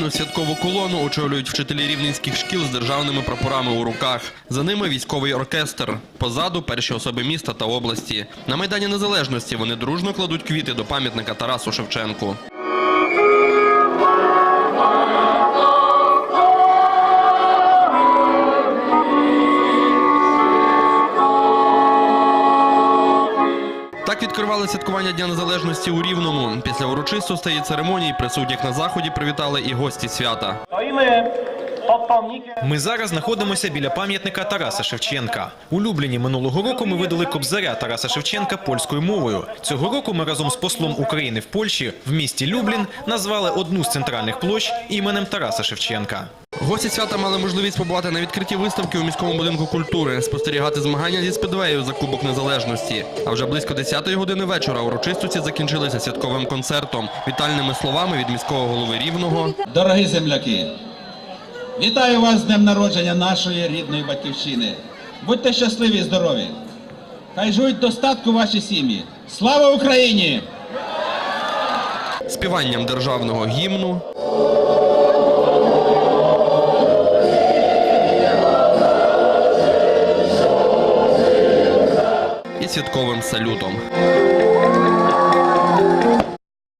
Традиційну святкову колону очолюють вчителі рівненських шкіл з державними прапорами у руках. За ними військовий оркестр. Позаду перші особи міста та області. На майдані Незалежності вони дружно кладуть квіти до пам'ятника Тарасу Шевченку. Відкривали святкування Дня Незалежності у Рівному. Після урочистостей і церемоній присутніх на заході привітали і гості свята. Ми зараз знаходимося біля пам'ятника Тараса Шевченка. У Любліні минулого року ми видали кобзаря Тараса Шевченка польською мовою. Цього року ми разом з послом України в Польщі в місті Люблін назвали одну з центральних площ іменем Тараса Шевченка. Гості свята мали можливість побувати на відкритті виставки у міському будинку культури, спостерігати змагання зі спідвею за Кубок Незалежності. А вже близько 10-ї години вечора урочистості закінчилися святковим концертом, вітальними словами від міського голови Рівного. Дорогі земляки, вітаю вас з днем народження нашої рідної батьківщини. Будьте щасливі і здорові. Хай живуть достатку ваші сім'ї. Слава Україні! співанням державного гімну. трицвітковим салютом.